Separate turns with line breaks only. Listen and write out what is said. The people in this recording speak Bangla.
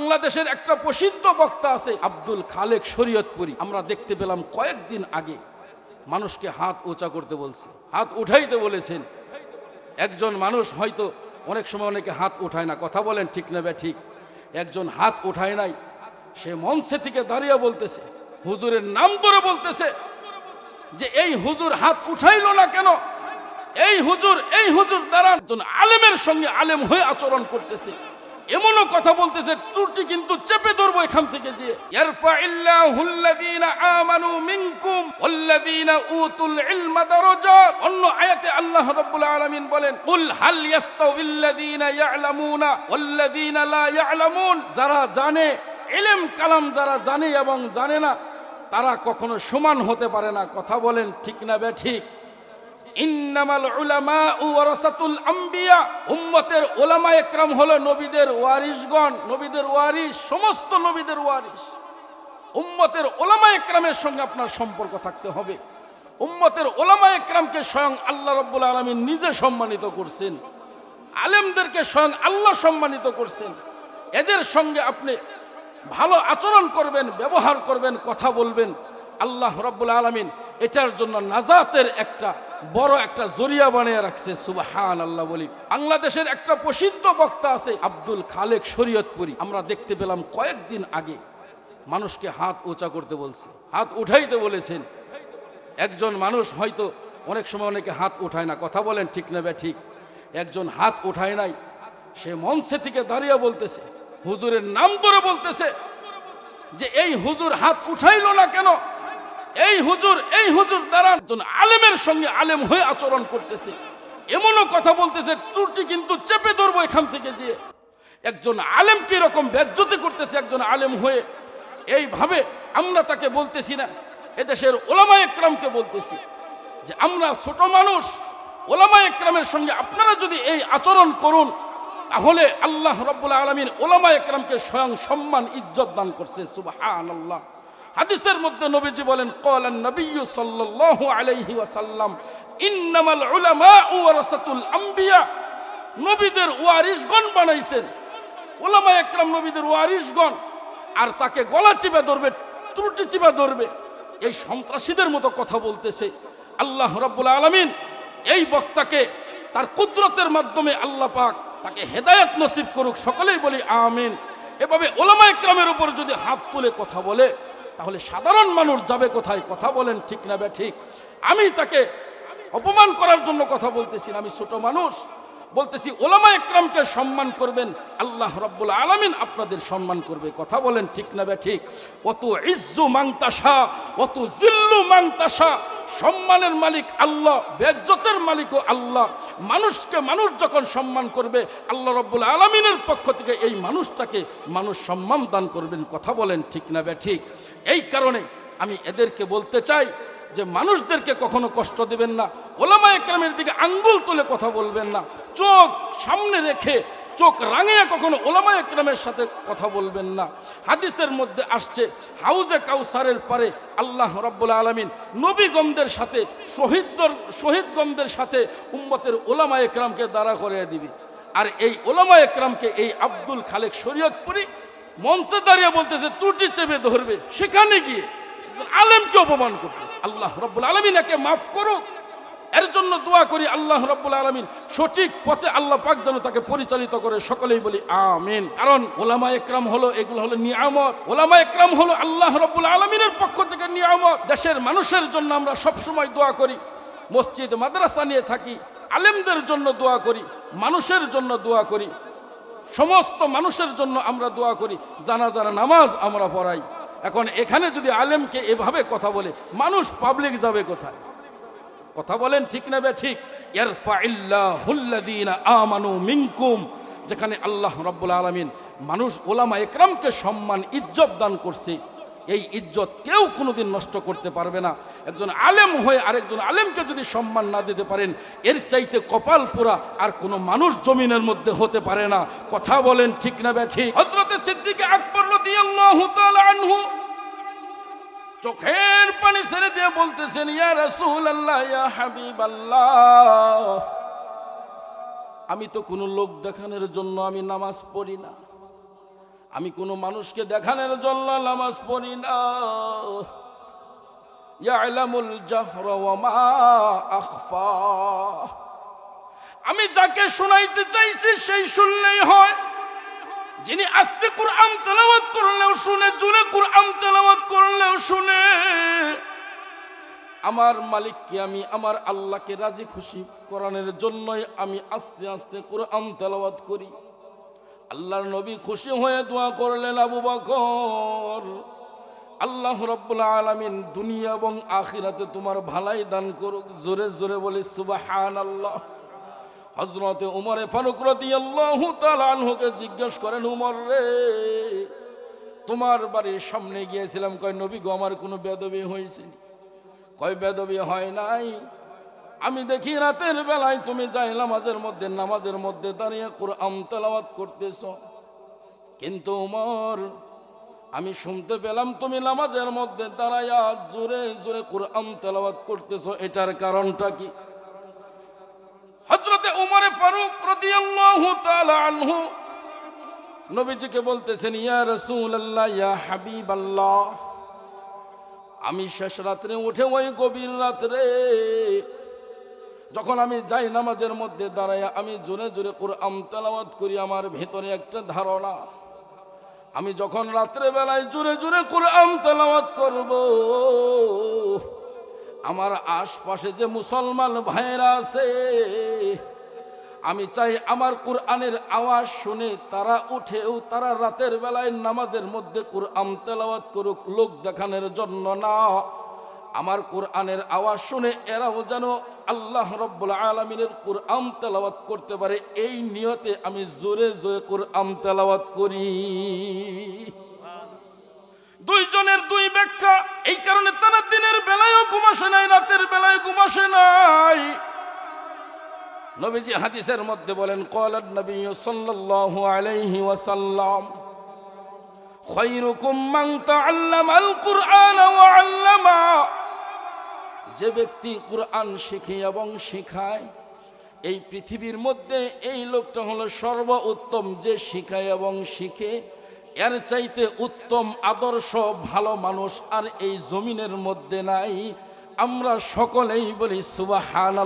বাংলাদেশের একটা প্রসিদ্ধ বক্তা আছে আব্দুল খালেক শরীয়তপুরি। আমরা দেখতে পেলাম কয়েকদিন আগে মানুষকে হাত উঁচা করতে বলছে, হাত উঠাইতে বলেছেন। একজন মানুষ হয়তো অনেক সময় অনেকে হাত উঠায় না, কথা বলেন ঠিক না বে ঠিক। একজন হাত উঠায় নাই, সে মঞ্চে থেকে দাঁড়িয়ে বলতেছে, হুজুরের নাম ধরে বলতেছে যে এই হুজুর হাত উঠাইল না কেন? এই হুজুর এই হুজুর দ্বারা একজন আলেমের সঙ্গে আলেম হয়ে আচরণ করতেছে। এমনও কথা বলতেছে, ত্রুটি কিন্তু চেপে ধরবো এখান থেকে যে, ইয়ারফাইল্লাহুল্লাযীনা আমানু উতুল অন্য আয়াতে আলামিন বলেন যারা জানে, ইলম কালাম যারা জানে এবং জানে না, তারা কখনো সমান হতে পারে না। কথা বলেন ঠিক না বে ঠিক? ইন্নামাল উলামা ওয়ারাসাতুল আম্বিয়া। উম্মতের ওলামা একরাম হলো নবীদের ওয়ারিশগণ, নবীদের ওয়ারিশ, সমস্ত নবীদের ওয়ারিশ। উম্মতের ওলামা একরামের সঙ্গে আপনার সম্পর্ক থাকতে হবে। উম্মতের ওলামা একরামকে স্বয়ং আল্লাহ রব্বুল আলমী নিজে সম্মানিত করছেন। আলেমদেরকে স্বয়ং আল্লাহ সম্মানিত করছেন। এদের সঙ্গে আপনি ভালো আচরণ করবেন, ব্যবহার করবেন, কথা বলবেন। আল্লাহ রব্বুল আলমিন এটার জন্য নাজাতের একটা বড় একটা জরিয়া বানিয়ে রাখছে সুবাহান আল্লাহ বলি। বাংলাদেশের একটা প্রসিদ্ধ বক্তা আছে, আব্দুল খালেক শরীয়তপুরি। আমরা দেখতে পেলাম কয়েকদিন আগে মানুষকে হাত উঁচা করতে বলছে, হাত উঠাইতে বলেছেন। একজন মানুষ হয়তো অনেক সময় অনেকে হাত উঠায় না, কথা বলেন ঠিক না বে ঠিক। একজন হাত উঠায় নাই, সে মঞ্চে থেকে দাঁড়িয়ে বলতেছে, হুজুরের নাম ধরে বলতেছে যে, এই হুজুর হাত উঠাইলো না কেন? এই হুজুর এই হুজুর দ্বারা একজন আলেমের সঙ্গে আলেম হয়ে আচরণ করতেছে। এমনও কথা বলতেছে, ত্রুটি কিন্তু চেপে ধরবো এখান থেকে যে একজন আলেমকে এরকম বেজ্জতি করতেছে একজন আলেম হয়ে। এইভাবে আমরা তাকে বলতেছি না, এদেশের ওলামা একরামকে বলতেছি যে, আমরা ছোট মানুষ, ওলামা একরামের সঙ্গে আপনারা যদি এই আচরণ করুন, তাহলে আল্লাহ রব্বুল আলমিন ওলামা একরামকে স্বয়ং সম্মান, ইজ্জত দান করছে সুবাহান আল্লাহ হাদিসের মধ্যে নবীজি বলেন কলান নবী সাল্লাল্লাহু আলাইহি ওয়াসাল্লাম, ইন্নামাল উলামা ওয়ারাসাতুল আম্বিয়া। নবীদের ওয়ারিশগণ বানাইছেন। ওলামা একরাম নবীদের ওয়ারিশগণ। আর তাকে গলা চিপে ধরবে, ত্রুটি চিপে ধরবে। এই সন্ত্রাসীদের মতো কথা বলতেছে আল্লাহ রব্বুল আলমিন। এই বক্তাকে তার কুদরতের মাধ্যমে আল্লাহ পাক তাকে হেদায়ত নসিব করুক, সকলেই বলি আমিন। এভাবে ওলামা একরামের উপর যদি হাত তুলে কথা বলে তাহলে সাধারণ মানুষ যাবে কোথায়? কথা বলেন ঠিক না ব্যা ঠিক। আমি তাকে অপমান করার জন্য কথা বলতেছি আমি ছোট মানুষ। বলতেছি ওলামা একরামকে সম্মান করবেন, আল্লাহ রব্বুল আলমিন আপনাদের সম্মান করবে। কথা বলেন ঠিক না বে ঠিক? অত ইজ্জু মাংতাসা অত জিল্লু মাংতাসা সম্মানের মালিক আল্লাহ, বেজ্জতের মালিকও আল্লাহ। মানুষকে মানুষ যখন সম্মান করবে, আল্লাহ রব্বুল আলমিনের পক্ষ থেকে এই মানুষটাকে মানুষ সম্মান দান করবেন। কথা বলেন ঠিক না বে ঠিক? এই কারণে আমি এদেরকে বলতে চাই যে, মানুষদেরকে কখনো কষ্ট দেবেন না। ওলামা একরামের দিকে আঙ্গুল তুলে কথা বলবেন না। চোখ সামনে রেখে, চোখ রাঙিয়ে কখনো ওলামা একরামের সাথে কথা বলবেন না। হাদিসের মধ্যে আসছে, হাউজে কাউসারের পারে আল্লাহ রব্বুল আলমিন নবীগমদের সাথে, শহীদদের শহীদগমদের সাথে উম্মতের ওলামা একরামকে দাঁড়া করিয়ে দিবি। আর এই ওলামা একরামকে এই আব্দুল খালেক শরীয়তপুরি মঞ্চে দাঁড়িয়ে বলতেছে, ত্রুটি চেপে ধরবে। সেখানে গিয়ে আলেমকে অপমান করতেছে। আল্লাহ রব্বুল আলমিন একে মাফ করুক। এর জন্য দোয়া করি আল্লাহ রব্বুল আলমিন, সঠিক পথে আল্লাহ পাক যেন তাকে পরিচালিত করে, সকলেই বলি আমিন। কারণ ওলামা একরাম হলো, এগুলো হলো নিয়ামত। ওলামা একরাম হলো আল্লাহ রব্বুল আলমিনের পক্ষ থেকে নিয়ামত। দেশের মানুষের জন্য আমরা সবসময় দোয়া করি, মসজিদ, মাদ্রাসা নিয়ে থাকি, আলেমদের জন্য দোয়া করি, মানুষের জন্য দোয়া করি, সমস্ত মানুষের জন্য আমরা দোয়া করি, জানা জানা নামাজ আমরা পড়াই। এখন এখানে যদি আলেমকে এভাবে কথা বলে, মানুষ পাবলিক যাবে কোথায়? কথা বলেন, ঠিক না বে ঠিক? মিনকুম, যেখানে আল্লাহ রাব্বুল আলামিন মানুষ ওলামা একরামকে সম্মান, ইজ্জত দান করছে। এই ইজ্জত কেউ কোনোদিন নষ্ট করতে পারবে না। একজন আলেম হয়ে আরেকজন আলেমকে যদি সম্মান না দিতে পারেন, এর চাইতে কপাল পোড়া আর কোনো মানুষ জমিনের মধ্যে হতে পারে না। কথা বলেন, ঠিক না বে ঠিক? হজরতে সিদ্দিকে আকবর রাদিয়াল্লাহু তাআলা আনহু চোখের পানি ছেড়ে দিয়ে বলতেছেন, ইয়া রাসূল আল্লাহ ইয়া হাবিব আল্লাহ আমি তো কোনো লোক দেখানোর জন্য আমি নামাজ পড়ি না। আমি কোনো মানুষকে দেখানোর জন্য নামাজ পড়ি না। আমি যাকে শোনাইতে চাইছি, সেই শুনলেই হয়। যিনি আস্তে কোরআন তেলাওয়াত করলেও শুনে জুড়ে কোরআন তেলাওয়াত করলেও শুনে, আমার মালিককে আমি, আমার আল্লাহকে রাজি খুশি করানোর জন্যই আমি আস্তে আস্তে কোরআন তেলাওয়াত করি। আল্লাহর নবী খুশি হয়ে দোয়া করলেন আবু বকর, আল্লাহ রব্বুল আলামিন দুনিয়া এবং আখিরাতে তোমার ভালাই দান করুক। জোরে জোরে বলি সুবাহান আল্লাহ হজরতে উমরে ফারুক রাদিয়াল্লাহু তাআলা আনহুকে জিজ্ঞেস করেন, উমর রে, তোমার বাড়ির সামনে গিয়েছিলাম। কয়, নবী গো, আমার কোনো বেদবি হয়েছে কয়, বেদবি হয় নাই। আমি দেখি রাতের বেলায় তুমি যাই নামাজের মধ্যে নামাজের মধ্যে দাঁড়িয়ে কোরআন তেলাওয়াত করতেছ। কিন্তু উমর, আমি শুনতে পেলাম তুমি নামাজের মধ্যে দাঁড়াইয়া জোরে জোরে কোরআন তেলাওয়াত করতেছ। এটার কারণটা কি? উমরে ফারুক রাদিয়াল্লাহু তাআলা আনহু নবীজিকে বলতেছেন, ইয়া রাসূলুল্লাহ, ইয়া হাবিবাল্লাহ, আমি শেষ রাত্রে উঠে ওই গভীর রাত্রে যখন আমি যাই নামাজের মধ্যে দাঁড়াই আমি জোরে জোরে কোরআন তেলাওয়াত করি, আমার ভেতরে একটা ধারণা, আমি যখন রাত্রে বেলায় জোরে জোরে কোরআন তেলাওয়াত করব, আমার আশপাশে যে মুসলমান ভাইয়েরা আছে আমি চাই আমার কোরআনের আওয়াজ শুনে তারা উঠেও তারা রাতের বেলায় নামাজের মধ্যে কোরআন তেলাওয়াত করুক, লোক দেখানোর জন্য না। আমার কোরআনের আওয়াজ শুনে এরাও যেন আল্লাহ রব্বুল আলমিনের কোরআন তেলাওয়াত করতে পারে, এই নিয়তে আমি জোরে জোরে কোরআন তেলাওয়াত করি। দুইজনের দুই ব্যাখ্যা, এই কারণে তারা দিনের বেলায়ও ঘুমাসে নাই, রাতের বেলায় ঘুমাসে নাই। নবীজি হাদিসের মধ্যে বলেন, কলান নবী সাল্লাল্লাহু আলাইহি ওয়াসাল্লাম মান তাআল্লামাল কুরআন ওয়া আল্লামা। যে ব্যক্তি কুরআন শিখে এবং শেখায়, এই পৃথিবীর মধ্যে এই লোকটা হলো সর্ব উত্তম যে শিখায় এবং শিখে, এর চাইতে উত্তম আদর্শ ভালো মানুষ আর এই জমিনের মধ্যে নাই। আমরা সকলেই বলি সুবাহান